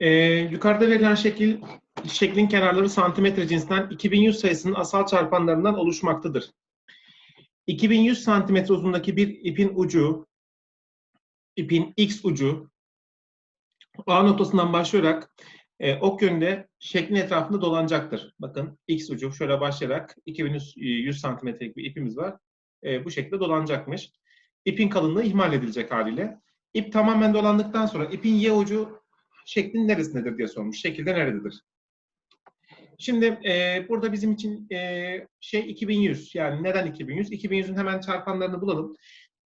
Ee, yukarıda verilen şekil şeklin kenarları santimetre cinsinden 2100 sayısının asal çarpanlarından oluşmaktadır. 2100 santimetre uzunluğundaki bir ipin ucu, ipin x ucu A noktasından başlayarak e, ok yönünde şeklin etrafında dolanacaktır. Bakın x ucu şöyle başlayarak 2100 santimetrelik bir ipimiz var. E, bu şekilde dolanacakmış. İpin kalınlığı ihmal edilecek haliyle. İp tamamen dolandıktan sonra ipin y ucu şeklin neresindedir diye sormuş. Şekilde nerededir? Şimdi e, burada bizim için e, şey 2100. Yani neden 2100? 2100'ün hemen çarpanlarını bulalım.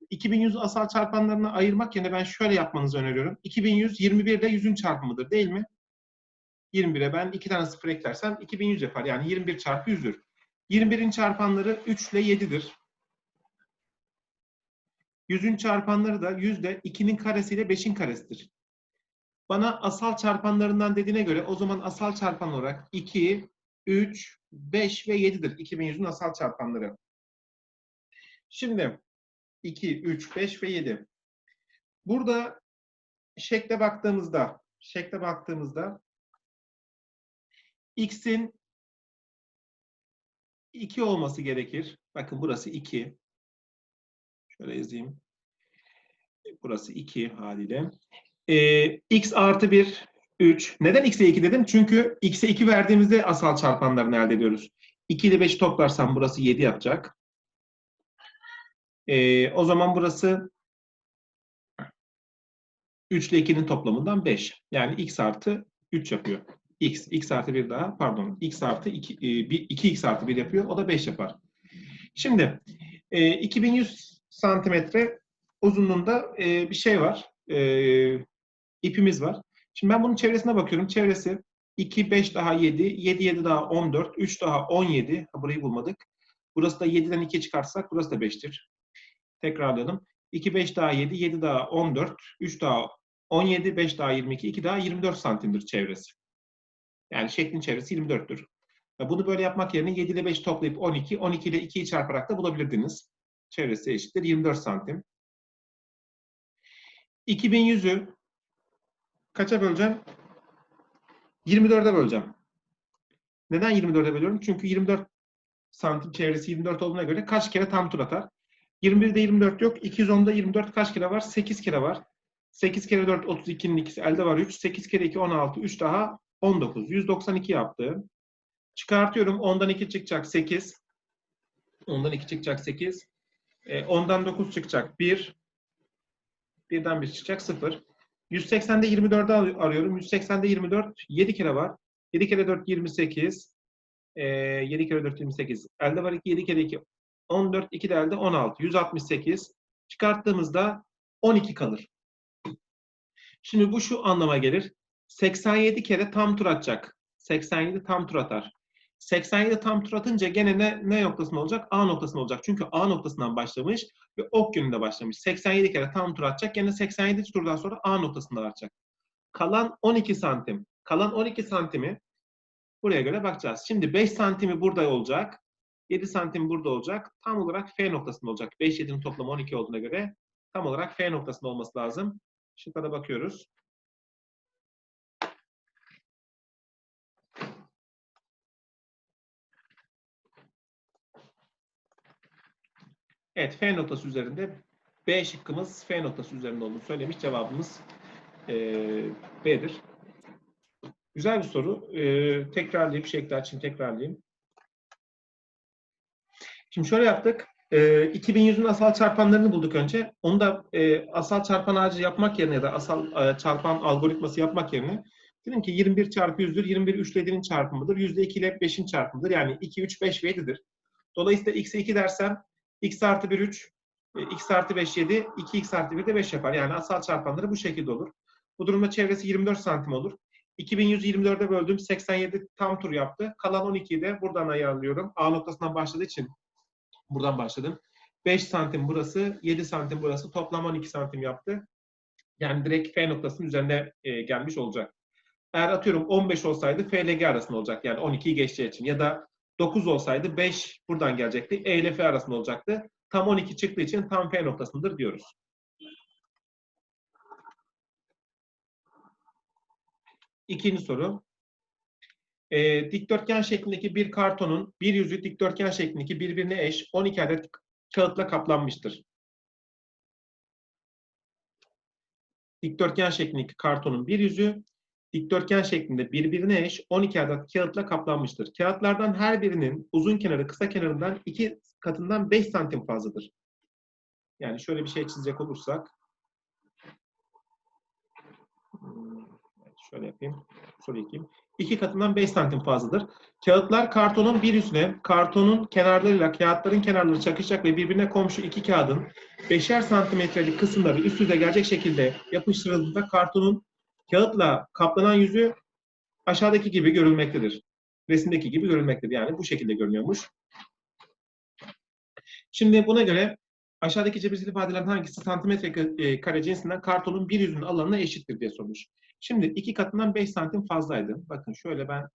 2100 asal çarpanlarını ayırmak yerine ben şöyle yapmanızı öneriyorum. 2100 21 ile 100'ün çarpımıdır değil mi? 21'e ben 2 tane sıfır eklersem 2100 yapar. Yani 21 çarpı 100'dür. 21'in çarpanları 3 ile 7'dir. 100'ün çarpanları da 100 ile 2'nin karesi ile 5'in karesidir. Bana asal çarpanlarından dediğine göre o zaman asal çarpan olarak 2, 3, 5 ve 7'dir. 2100'ün asal çarpanları. Şimdi 2, 3, 5 ve 7. Burada şekle baktığımızda, şekle baktığımızda x'in 2 olması gerekir. Bakın burası 2. Şöyle yazayım. Burası 2 haliyle. Ee, x artı 1, 3. Neden x'e 2 dedim? Çünkü x'e 2 verdiğimizde asal çarpanlarını elde ediyoruz. 2 ile 5'i toplarsam burası 7 yapacak. Ee, o zaman burası 3 ile 2'nin toplamından 5. Yani x artı 3 yapıyor. x, x artı 1 daha, pardon, x artı 2, 2x artı 1 yapıyor. O da 5 yapar. Şimdi e, 2100 santimetre uzunluğunda e, bir şey var. E, ipimiz var. Şimdi ben bunun çevresine bakıyorum. Çevresi 2, 5 daha 7, 7, 7 daha 14, 3 daha 17. Ha, burayı bulmadık. Burası da 7'den 2 çıkarsak burası da 5'tir. Tekrarlayalım. 2, 5 daha 7, 7 daha 14, 3 daha 17, 5 daha 22, 2 daha 24 santimdir çevresi. Yani şeklin çevresi 24'tür. Bunu böyle yapmak yerine 7 ile 5 toplayıp 12, 12 ile 2'yi çarparak da bulabilirdiniz. Çevresi eşittir 24 santim. 2100'ü kaça böleceğim? 24'e böleceğim. Neden 24'e bölüyorum? Çünkü 24 santim çevresi 24 olduğuna göre kaç kere tam tur atar? 21'de 24 yok. 210'da 24 kaç kere var? 8 kere var. 8 kere 4 32'nin ikisi elde var 3. 8 kere 2 16. 3 daha 19. 192 yaptı. Çıkartıyorum. 10'dan 2 çıkacak 8. 10'dan 2 çıkacak 8. E, 10'dan 9 çıkacak 1. 1'den 1 çıkacak 0. 180'de 24'ü arıyorum. 180'de 24 7 kere var. 7 kere 4 28. E, 7 kere 4 28. Elde var 2. 7 kere 2 14. 2 de elde 16. 168. Çıkarttığımızda 12 kalır. Şimdi bu şu anlama gelir. 87 kere tam tur atacak. 87 tam tur atar. 87 tam tur atınca gene ne, ne noktasında olacak? A noktasında olacak. Çünkü A noktasından başlamış ve ok yönünde başlamış. 87 kere tam tur atacak. Gene 87 turdan sonra A noktasında atacak. Kalan 12 santim. Kalan 12 santimi buraya göre bakacağız. Şimdi 5 santimi burada olacak. 7 santim burada olacak. Tam olarak F noktasında olacak. 5 7'nin toplamı 12 olduğuna göre tam olarak F noktasında olması lazım. Şıklara bakıyoruz. Evet, F noktası üzerinde B şıkkımız F noktası üzerinde olduğunu söylemiş. Cevabımız e, B'dir. Güzel bir soru. E, tekrarlayayım, şekli için tekrarlayayım. Şimdi şöyle yaptık. E, 2100'ün asal çarpanlarını bulduk önce. Onu da e, asal çarpan ağacı yapmak yerine ya da asal e, çarpan algoritması yapmak yerine dedim ki 21 çarpı 100'dür. 21 3 ile 7'nin çarpımıdır. Yüzde 2 ile 5'in çarpımıdır. Yani 2, 3, 5 ve 7'dir. Dolayısıyla x'e 2 dersem x artı 1 3, x artı 5 7, 2x artı 1 de 5 yapar. Yani asal çarpanları bu şekilde olur. Bu durumda çevresi 24 santim olur. 2124'e böldüm. 87 tam tur yaptı. Kalan 12'yi de buradan ayarlıyorum. A noktasından başladığı için buradan başladım. 5 santim burası, 7 santim burası. Toplam 12 santim yaptı. Yani direkt F noktasının üzerine e, gelmiş olacak. Eğer atıyorum 15 olsaydı F ile G arasında olacak. Yani 12'yi geçeceği için. Ya da 9 olsaydı 5 buradan gelecekti. E ile F arasında olacaktı. Tam 12 çıktığı için tam F noktasındır diyoruz. İkinci soru. Ee, dikdörtgen şeklindeki bir kartonun bir yüzü dikdörtgen şeklindeki birbirine eş 12 adet kağıtla kaplanmıştır. Dikdörtgen şeklindeki kartonun bir yüzü dikdörtgen şeklinde birbirine eş 12 adet kağıtla kaplanmıştır. Kağıtlardan her birinin uzun kenarı kısa kenarından iki katından 5 santim fazladır. Yani şöyle bir şey çizecek olursak şöyle yapayım. Soru ekeyim. İki katından 5 santim fazladır. Kağıtlar kartonun bir üstüne, kartonun kenarlarıyla kağıtların kenarları çakışacak ve birbirine komşu iki kağıdın 5'er santimetrelik kısımları üst üste gelecek şekilde yapıştırıldığında kartonun kağıtla kaplanan yüzü aşağıdaki gibi görülmektedir. Resimdeki gibi görülmektedir. Yani bu şekilde görünüyormuş. Şimdi buna göre aşağıdaki cebirsel ifadelerden hangisi santimetre e, kare cinsinden kartonun bir yüzünün alanına eşittir diye sormuş. Şimdi iki katından 5 santim fazlaydı. Bakın şöyle ben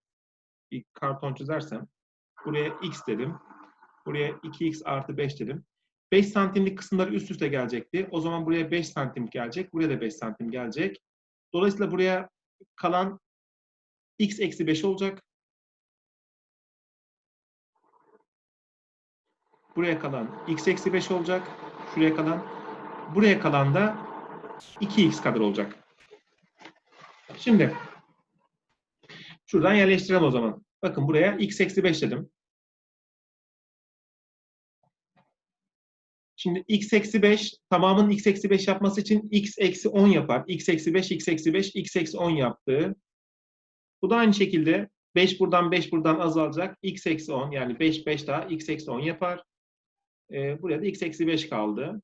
bir karton çizersem buraya x dedim. Buraya 2x artı 5 dedim. 5 santimlik kısımlar üst üste gelecekti. O zaman buraya 5 santim gelecek. Buraya da 5 santim gelecek. Dolayısıyla buraya kalan x eksi 5 olacak. Buraya kalan x eksi 5 olacak. Şuraya kalan. Buraya kalan da 2x kadar olacak. Şimdi şuradan yerleştirelim o zaman. Bakın buraya x eksi 5 dedim. Şimdi x eksi 5 tamamının x eksi 5 yapması için x eksi 10 yapar. x eksi 5, x eksi 5, x eksi 10 yaptı. Bu da aynı şekilde 5 buradan 5 buradan azalacak. x eksi 10 yani 5 5 daha x eksi 10 yapar. Ee, buraya da x eksi 5 kaldı.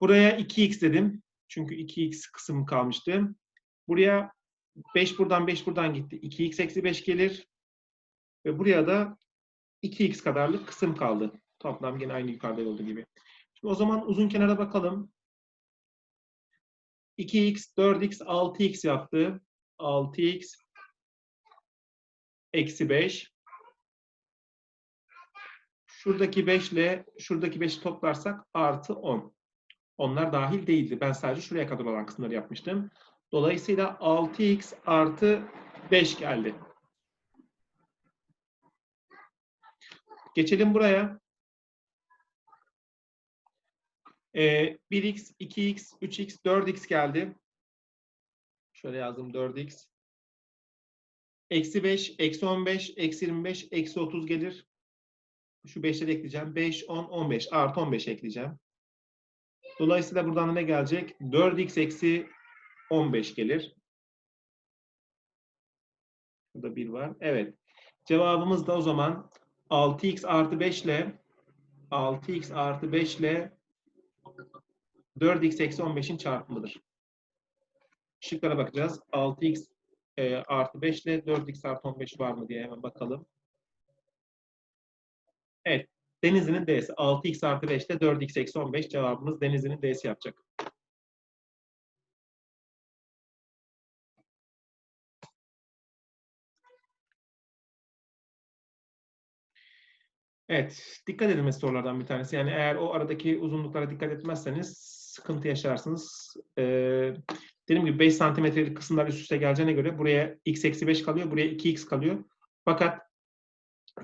Buraya 2x dedim. Çünkü 2x kısım kalmıştı. Buraya 5 buradan 5 buradan gitti. 2x eksi 5 gelir. Ve buraya da 2x kadarlık kısım kaldı. Toplam yine aynı yukarıda olduğu gibi. Şimdi o zaman uzun kenara bakalım. 2x, 4x, 6x yaptı. 6x eksi 5. Şuradaki 5 ile şuradaki 5'i toplarsak artı 10. Onlar dahil değildi. Ben sadece şuraya kadar olan kısımları yapmıştım. Dolayısıyla 6x artı 5 geldi. Geçelim buraya. Ee, 1x, 2x, 3x, 4x geldi. Şöyle yazdım 4x. Eksi 5, eksi 15, eksi 25, eksi 30 gelir. Şu 5'leri ekleyeceğim. 5, 10, 15. Artı 15 ekleyeceğim. Dolayısıyla buradan ne gelecek? 4x eksi 15 gelir. Burada 1 var. Evet. Cevabımız da o zaman 6x artı 5 ile 6x artı 5 ile 4x eksi 15'in çarpımıdır. Şıklara bakacağız. 6x e, artı 5 ile 4x artı 15 var mı diye hemen bakalım. Evet. Denizli'nin D'si. 6x artı 5 ile 4x eksi 15 cevabımız Denizli'nin D'si yapacak. Evet, dikkat edilmesi sorulardan bir tanesi. Yani eğer o aradaki uzunluklara dikkat etmezseniz sıkıntı yaşarsınız. Ee, dediğim gibi 5 santimetrelik kısımlar üst üste geleceğine göre buraya x eksi 5 kalıyor, buraya 2x kalıyor. Fakat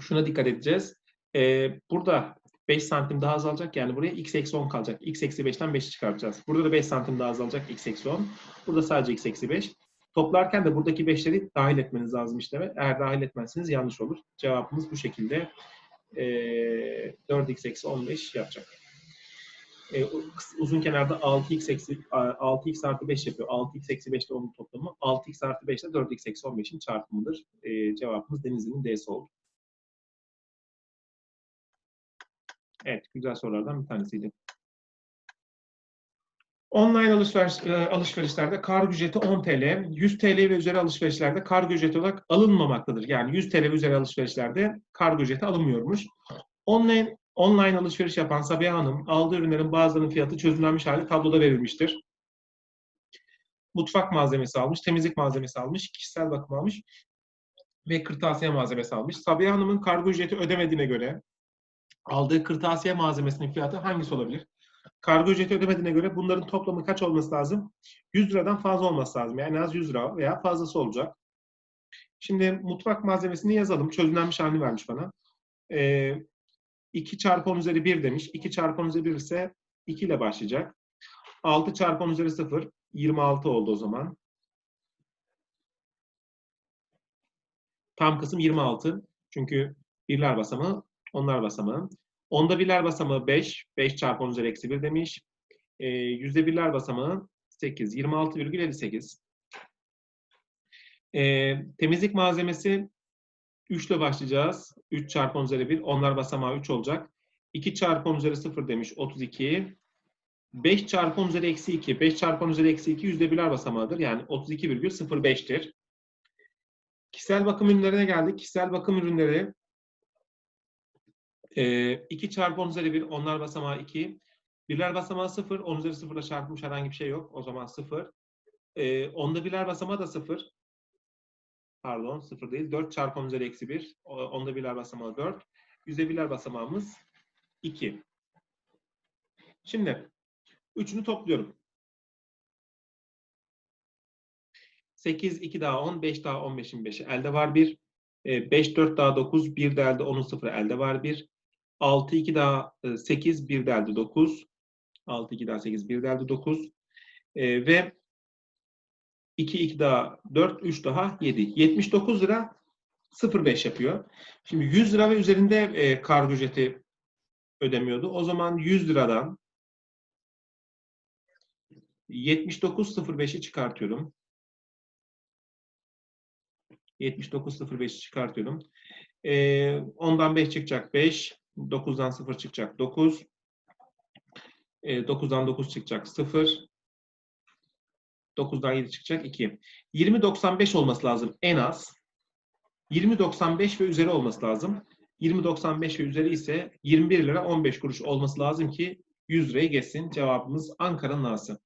şuna dikkat edeceğiz. Ee, burada 5 santim daha azalacak. Yani buraya x eksi 10 kalacak. x eksi 5'ten 5'i çıkartacağız. Burada da 5 santim daha azalacak. x eksi 10. Burada sadece x eksi 5. Toplarken de buradaki 5'leri dahil etmeniz lazım işte. Eğer dahil etmezseniz yanlış olur. Cevabımız bu şekilde e, 4x eksi 15 yapacak. E, uzun kenarda 6x eksi 6x artı 5 yapıyor. 6x eksi 5 de onun toplamı. 6x artı 5 de 4x eksi 15'in çarpımıdır. E, cevabımız Denizli'nin D'si oldu. Evet, güzel sorulardan bir tanesiydi. Online alışveriş, alışverişlerde kargo ücreti 10 TL, 100 TL ve üzeri alışverişlerde kargo ücreti olarak alınmamaktadır. Yani 100 TL ve üzeri alışverişlerde kargo ücreti alınmıyormuş. Online online alışveriş yapan Sabiha Hanım aldığı ürünlerin bazılarının fiyatı çözümlenmiş hali tabloda verilmiştir. Mutfak malzemesi almış, temizlik malzemesi almış, kişisel bakım almış ve kırtasiye malzemesi almış. Sabiha Hanım'ın kargo ücreti ödemediğine göre aldığı kırtasiye malzemesinin fiyatı hangisi olabilir? Kargo ücreti ödemediğine göre bunların toplamı kaç olması lazım? 100 liradan fazla olması lazım. Yani en az 100 lira veya fazlası olacak. Şimdi mutfak malzemesini yazalım. Çözümlenmiş halini vermiş bana. Ee, 2 çarpı 10 üzeri 1 demiş. 2 çarpı 10 üzeri 1 ise 2 ile başlayacak. 6 çarpı 10 üzeri 0 26 oldu o zaman. Tam kısım 26. Çünkü birler basamağı, onlar basamağı. Onda birler basamağı 5. 5 çarpı 10 üzeri eksi 1 demiş. E, yüzde birler basamağı 8. 26,58. E, temizlik malzemesi 3 ile başlayacağız. 3 çarpı 10 üzeri 1. Onlar basamağı 3 olacak. 2 çarpı 10 üzeri 0 demiş. 32. 5 çarpı 10 üzeri eksi 2. 5 çarpı 10 üzeri eksi 2 yüzde birler basamağıdır. Yani 32,05'tir. Kişisel bakım ürünlerine geldik. Kişisel bakım ürünleri e, 2 çarpı 10 üzeri 1, onlar basamağı 2. Birler basamağı 0, 10 üzeri 0 ile çarpılmış herhangi bir şey yok. O zaman 0. E, onda birler basamağı da 0. Pardon 0 değil. 4 çarpı 10 üzeri eksi 1. O- Onda birler basamağı 4. Yüzde birler basamağımız 2. Şimdi üçünü topluyorum. 8, 2 daha 10, 5 daha 15'in 5'i. Elde var 1. 5, 4 daha 9, 1 de elde 10'un 0 elde var 1. 6, 2 daha 8, 1 de elde 9. 6, 2 daha 8, 1 de elde 9. E, ve 2, 2 daha 4, 3 daha 7. 79 lira 0,5 yapıyor. Şimdi 100 lira ve üzerinde e, kargo ücreti ödemiyordu. O zaman 100 liradan 79,05'i çıkartıyorum. 79,05'i çıkartıyorum. Ee, ondan 5 çıkacak 5. 9'dan 0 çıkacak 9. Ee, 9'dan 9 çıkacak 0. 9'dan 7 çıkacak 2. 20.95 olması lazım en az. 20.95 ve üzeri olması lazım. 20.95 ve üzeri ise 21 lira 15 kuruş olması lazım ki 100 lirayı geçsin. Cevabımız Ankara'nın A'sı.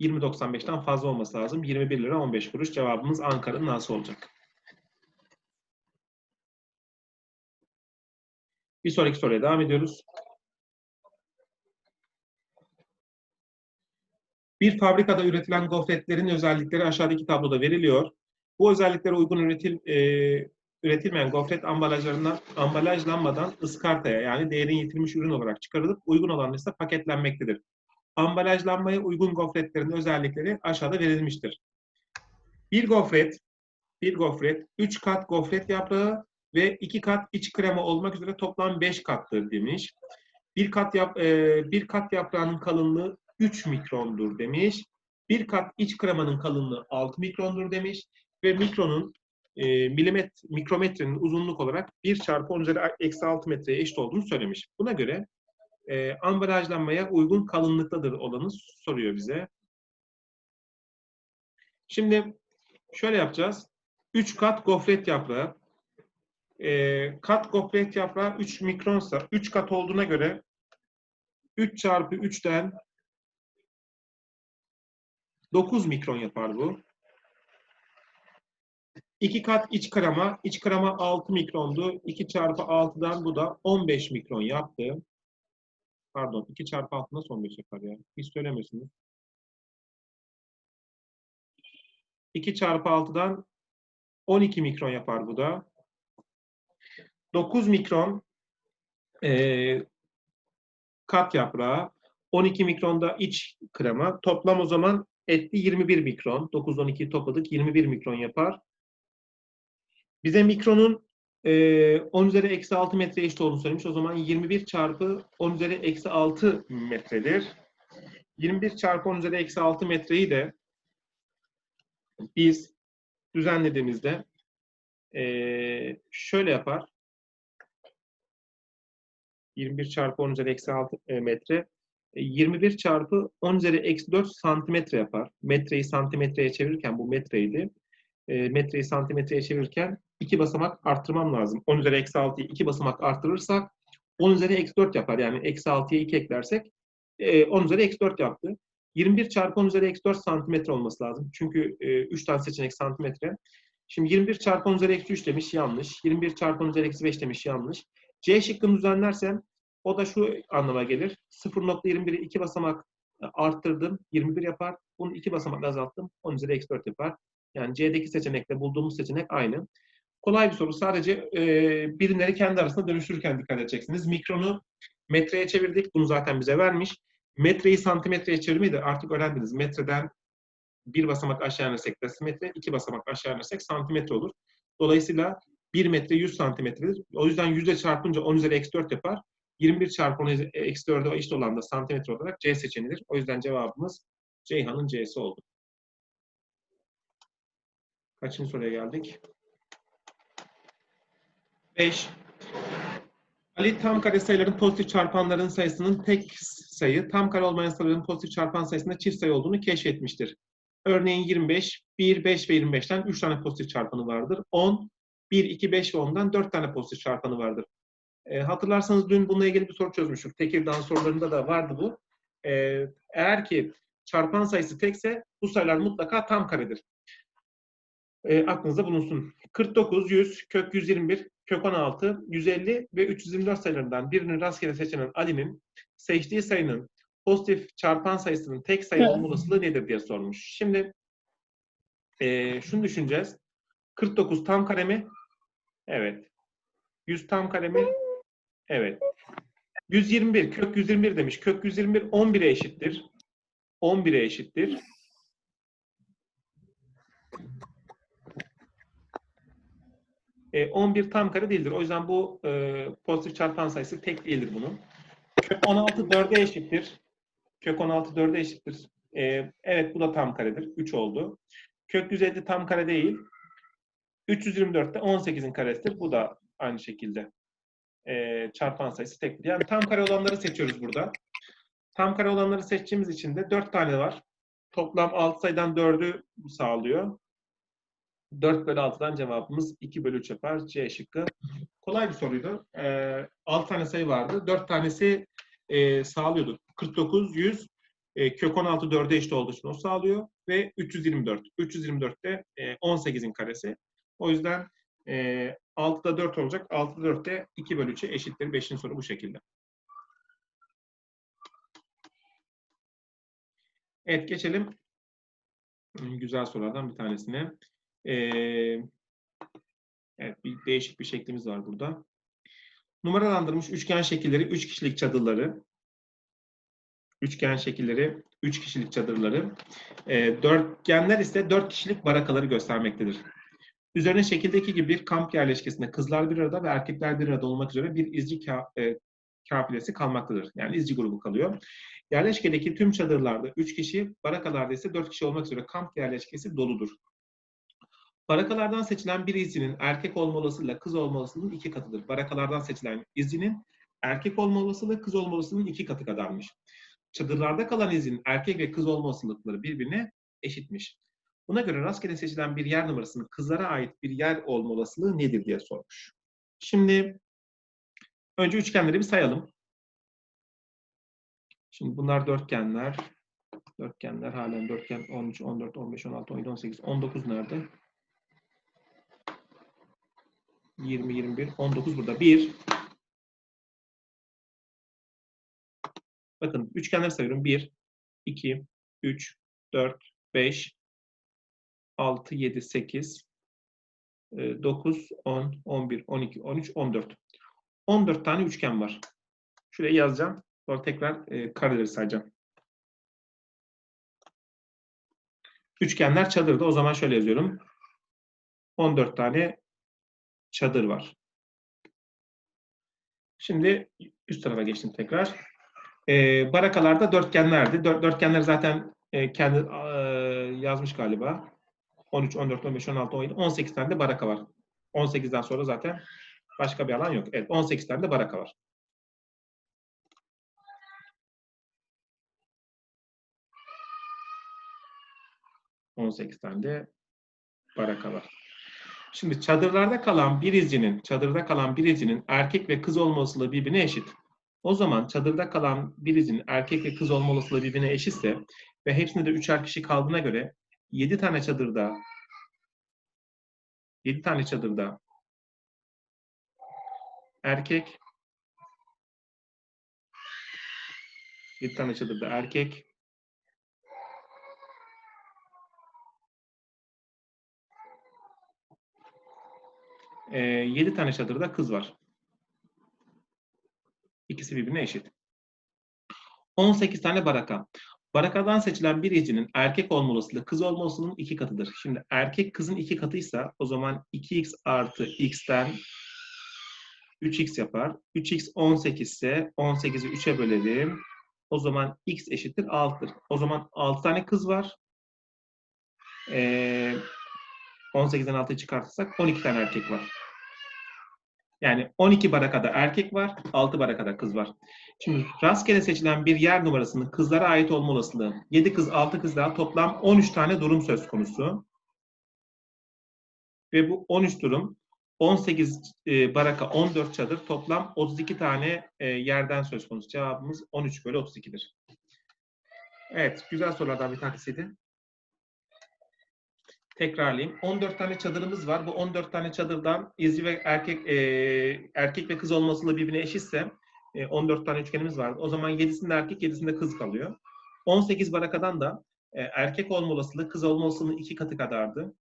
20.95'ten fazla olması lazım. 21 lira 15 kuruş. Cevabımız Ankara'nın A'sı olacak. Bir sonraki soruya devam ediyoruz. Bir fabrikada üretilen gofretlerin özellikleri aşağıdaki tabloda veriliyor. Bu özelliklere uygun üretil, e, üretilmeyen gofret ambalajlarından ambalajlanmadan ıskartaya yani değerini yitirmiş ürün olarak çıkarılıp uygun olan ise paketlenmektedir. Ambalajlanmaya uygun gofretlerin özellikleri aşağıda verilmiştir. Bir gofret, bir gofret, 3 kat gofret yaprağı ve 2 kat iç krema olmak üzere toplam 5 kattır demiş. Bir kat yap, e, bir kat yaprağının kalınlığı 3 mikrondur demiş. Bir kat iç kremanın kalınlığı 6 mikrondur demiş ve mikronun e, milimet, mikrometrenin uzunluk olarak 1 çarpı 10 üzeri eksi 6 metreye eşit olduğunu söylemiş. Buna göre e, ambalajlanmaya uygun kalınlıktadır olanı soruyor bize. Şimdi şöyle yapacağız. 3 kat gofret yaprağı. E, kat gofret yaprağı 3 mikronsa 3 kat olduğuna göre 3 çarpı 3'ten 9 mikron yapar bu. 2 kat iç krema. iç krema 6 mikrondu. 2 çarpı 6'dan bu da 15 mikron yaptı. Pardon 2 çarpı 6 nasıl 15 yapar ya? Hiç söylemiyorsunuz. 2 çarpı 6'dan 12 mikron yapar bu da. 9 mikron e, kat yaprağı. 12 mikronda iç krema. Toplam o zaman etli 21 mikron. 9 12'yi topladık. 21 mikron yapar. Bize mikronun e, 10 üzeri eksi 6 metre eşit olduğunu söylemiş. O zaman 21 çarpı 10 üzeri eksi 6 metredir. 21 çarpı 10 üzeri eksi 6 metreyi de biz düzenlediğimizde e, şöyle yapar. 21 çarpı 10 üzeri eksi 6 e, metre. E, 21 çarpı 10 üzeri eksi 4 santimetre yapar. Metreyi santimetreye çevirirken bu metreydi. E, metreyi santimetreye çevirirken iki basamak arttırmam lazım. 10 üzeri eksi 6'yı iki basamak arttırırsak 10 üzeri eksi 4 yapar. Yani eksi 6'ya 2 eklersek e, 10 üzeri eksi 4 yaptı. 21 çarpı 10 üzeri eksi 4 santimetre olması lazım. Çünkü e, 3 tane seçenek santimetre. Şimdi 21 çarpı 10 üzeri eksi 3 demiş yanlış. 21 çarpı 10 üzeri eksi 5 demiş yanlış. C şıkkını düzenlersem O da şu anlama gelir. 0.21'i iki basamak e, arttırdım. 21 yapar. Bunu iki basamak azalttım. 10 üzeri eksi 4 yapar. Yani C'deki seçenekle bulduğumuz seçenek aynı. Kolay bir soru. Sadece e, birimleri kendi arasında dönüştürürken dikkat edeceksiniz. Mikronu metreye çevirdik. Bunu zaten bize vermiş. Metreyi santimetreye çevirmeyi de artık öğrendiniz. Metreden bir basamak aşağı inersek desimetre, iki basamak aşağı inersek santimetre olur. Dolayısıyla 1 metre 100 santimetredir. O yüzden yüzde çarpınca 10 üzeri eksi 4 yapar. 21 çarpı 10 üzeri eksi 4'e eşit olan da santimetre olarak C seçeneğidir. O yüzden cevabımız Ceyhan'ın C'si oldu. Kaçıncı soruya geldik? 5. Ali tam kare sayıların pozitif çarpanların sayısının tek sayı, tam kare olmayan sayıların pozitif çarpan sayısında çift sayı olduğunu keşfetmiştir. Örneğin 25, 1, 5 ve 25'ten 3 tane pozitif çarpanı vardır. 10, 1, 2, 5 ve 10'dan 4 tane pozitif çarpanı vardır. E, hatırlarsanız dün bununla ilgili bir soru çözmüştük. Tekirdağ sorularında da vardı bu. E, eğer ki çarpan sayısı tekse bu sayılar mutlaka tam karedir. E, aklınızda bulunsun. 49, 100, kök 121, kök 16, 150 ve 324 sayılarından birini rastgele seçen Ali'nin seçtiği sayının pozitif çarpan sayısının tek sayı Evet. olma olasılığı nedir diye sormuş. Şimdi e, şunu düşüneceğiz. 49 tam kare mi? Evet. 100 tam kare mi? Evet. 121, kök 121 demiş. Kök 121 11'e eşittir. 11'e eşittir. E, 11 tam kare değildir. O yüzden bu e, pozitif çarpan sayısı tek değildir bunun. Kök 16 4'e eşittir. Kök 16 4'e eşittir. E, evet bu da tam karedir. 3 oldu. Kök 150 tam kare değil. 324 de 18'in karesidir. Bu da aynı şekilde e, çarpan sayısı tektir. Yani tam kare olanları seçiyoruz burada. Tam kare olanları seçtiğimiz için de 4 tane var. Toplam 6 sayıdan 4'ü sağlıyor. 4 bölü 6'dan cevabımız 2 bölü 3 yapar. C şıkkı. Kolay bir soruydu. Ee, 6 tane sayı vardı. 4 tanesi e, sağlıyordu. 49, 100, e, kök 16 4'e eşit olduğu için o sağlıyor. Ve 324. 324 de e, 18'in karesi. O yüzden e, 6'da 4 olacak. 6'da 4 de 2 bölü 3'e eşittir. 5. soru bu şekilde. Evet geçelim. Hmm, Güzel sorulardan bir tanesine. Ee, evet bir değişik bir şeklimiz var burada. Numaralandırılmış üçgen şekilleri, üç kişilik çadırları. Üçgen şekilleri, üç kişilik çadırları. Ee, dörtgenler ise dört kişilik barakaları göstermektedir. Üzerine şekildeki gibi bir kamp yerleşkesinde kızlar bir arada ve erkekler bir arada olmak üzere bir izci ka- e, kafilesi kalmaktadır. Yani izci grubu kalıyor. Yerleşkedeki tüm çadırlarda 3 kişi, barakalarda ise 4 kişi olmak üzere kamp yerleşkesi doludur. Barakalardan seçilen bir izcinin erkek olma olasılığıyla kız olma olasılığının iki katıdır. Barakalardan seçilen izcinin erkek olma olasılığı kız olma olasılığının iki katı kadarmış. Çadırlarda kalan izcinin erkek ve kız olma olasılıkları birbirine eşitmiş. Buna göre rastgele seçilen bir yer numarasının kızlara ait bir yer olma olasılığı nedir diye sormuş. Şimdi önce üçgenleri bir sayalım. Şimdi bunlar dörtgenler. Dörtgenler halen dörtgen 13, 14, 15, 16, 17, 18, 19 nerede? 20, 21, 19 burada. 1. Bakın üçgenleri sayıyorum. 1, 2, 3, 4, 5, 6, 7, 8, 9, 10, 11, 12, 13, 14. 14 tane üçgen var. Şuraya yazacağım. Sonra tekrar e, kareleri sayacağım. Üçgenler çadırda. O zaman şöyle yazıyorum. 14 tane çadır var. Şimdi üst tarafa geçtim tekrar. E, barakalarda dörtgenlerdi. Dört, dörtgenler zaten e, kendi yazmış galiba. 13, 14, 15, 16, 17, 18 tane de baraka var. 18'den sonra zaten başka bir alan yok. Evet 18 tane de baraka var. On sekiz tane de baraka var. Şimdi çadırlarda kalan bir izcinin, çadırda kalan bir izcinin erkek ve kız olma olasılığı birbirine eşit. O zaman çadırda kalan bir izcinin erkek ve kız olma olasılığı birbirine eşitse ve hepsinde de üçer kişi kaldığına göre 7 tane çadırda 7 tane çadırda erkek 7 tane çadırda erkek. Ee, 7 tane çadırda kız var. İkisi birbirine eşit. 18 tane baraka. Barakadan seçilen bir izcinin erkek olma olasılığı kız olma olasılığının iki katıdır. Şimdi erkek kızın iki katıysa o zaman 2x artı x'ten 3x yapar. 3x 18 ise 18'i 3'e bölelim. O zaman x eşittir 6'dır. O zaman 6 tane kız var. Ee, 18'den 6'yı çıkartırsak 12 tane erkek var. Yani 12 barakada erkek var, 6 barakada kız var. Şimdi rastgele seçilen bir yer numarasının kızlara ait olma olasılığı 7 kız 6 kız daha toplam 13 tane durum söz konusu. Ve bu 13 durum 18 e, baraka 14 çadır toplam 32 tane e, yerden söz konusu. Cevabımız 13 bölü 32'dir. Evet güzel sorulardan bir tanesiydi. Tekrarlayayım. 14 tane çadırımız var. Bu 14 tane çadırdan izci ve erkek e, erkek ve kız olmasıyla birbirine eşitse e, 14 tane üçgenimiz var. O zaman 7'sinde erkek, 7'sinde kız kalıyor. 18 barakadan da e, erkek olma olasılığı kız olma olasılığının iki katı kadardı.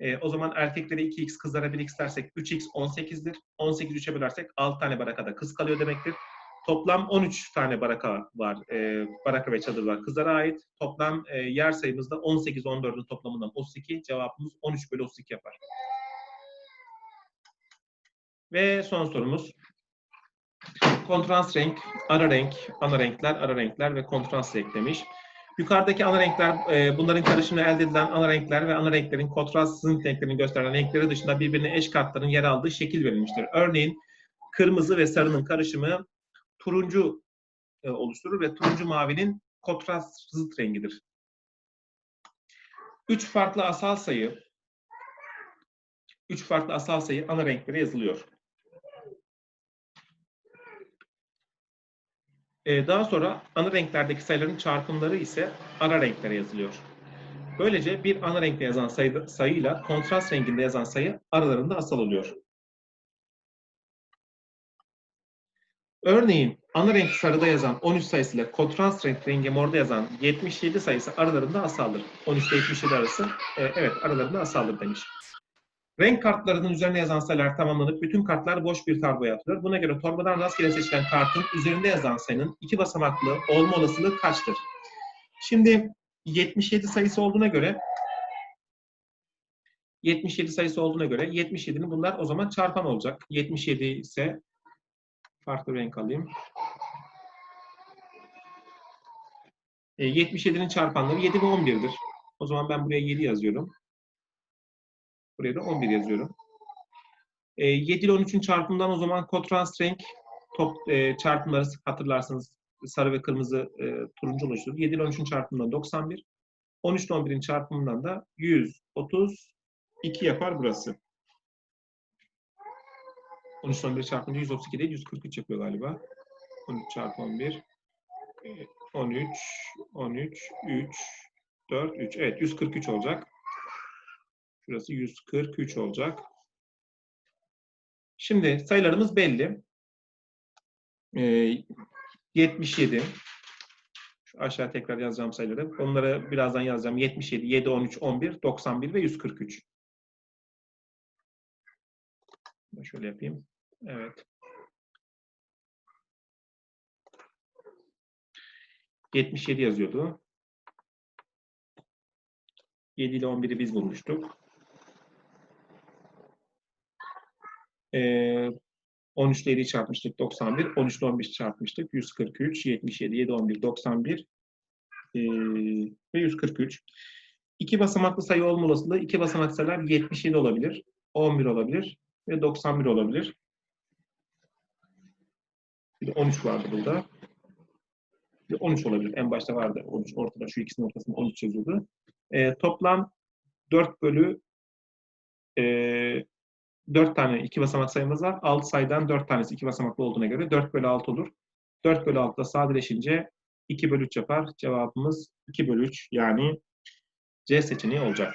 E, o zaman erkeklere 2x, kızlara 1x dersek 3x 18'dir. 18 3'e bölersek 6 tane barakada kız kalıyor demektir. Toplam 13 tane baraka var. E, baraka ve çadır var kızlara ait. Toplam e, yer sayımız da 18 14'ün toplamından 32. Cevabımız 13 bölü 32 yapar. Ve son sorumuz. Kontrast renk, ara renk, ana renkler, ara renkler ve kontrast renk demiş. Yukarıdaki ana renkler, e, bunların karışımı elde edilen ana renkler ve ana renklerin kontrast zıt renklerini gösteren renkleri dışında birbirine eş katların yer aldığı şekil verilmiştir. Örneğin kırmızı ve sarının karışımı turuncu e, oluşturur ve turuncu mavinin kontrast zıt rengidir. Üç farklı asal sayı, üç farklı asal sayı ana renklere yazılıyor. Ee, daha sonra ana renklerdeki sayıların çarpımları ise ara renklere yazılıyor. Böylece bir ana renkte yazan sayı, sayıyla kontrast renginde yazan sayı aralarında asal oluyor. Örneğin ana renk sarıda yazan 13 sayısıyla kontrast renk rengi morda yazan 77 sayısı aralarında asaldır. 13 ile 77 arası e, evet aralarında asaldır demiş. Renk kartlarının üzerine yazan sayılar tamamlanıp bütün kartlar boş bir torbaya atılır. Buna göre torbadan rastgele seçilen kartın üzerinde yazan sayının iki basamaklı olma olasılığı kaçtır? Şimdi 77 sayısı olduğuna göre 77 sayısı olduğuna göre 77'nin bunlar o zaman çarpan olacak. 77 ise farklı renk alayım. E, 77'nin çarpanları 7 ve 11'dir. O zaman ben buraya 7 yazıyorum. Buraya da 11 yazıyorum. E, 7 ile 13'ün çarpımından o zaman kontrast renk top e, çarpımları hatırlarsanız sarı ve kırmızı e, turuncu oluşturur. 7 ile 13'ün çarpımından 91. 13 ile 11'in çarpımından da 132 yapar burası. 13 ile 11 çarpınca 132 değil 143 yapıyor galiba. 13 çarpı 11. 13, 13, 3, 4, 3. Evet 143 olacak. Şurası 143 olacak. Şimdi sayılarımız belli. Ee, 77. Şu aşağı tekrar yazacağım sayıları. Onları birazdan yazacağım. 77, 7, 13, 11, 91 ve 143. Şöyle yapayım. Evet. 77 yazıyordu. 7 ile 11'i biz bulmuştuk. Ee, 13 ile 7'yi çarpmıştık 91. 13 ile 11 çarpmıştık 143. 77, 7, 11, 91 ee, ve 143. İki basamaklı sayı olma olasılığı iki basamaklı sayılar 77 olabilir, 11 olabilir ve 91 olabilir. Bir de 13 vardı burada. Bir de 13 olabilir. En başta vardı 13 ortada şu ikisinin ortasında 13 yazıyordu. E, toplam 4 bölü e, 4 tane iki basamak sayımız var. 6 sayıdan 4 tanesi iki basamaklı olduğuna göre 4 bölü 6 olur. 4 bölü 6 da sadeleşince 2 bölü 3 yapar. Cevabımız 2 bölü 3 yani C seçeneği olacak.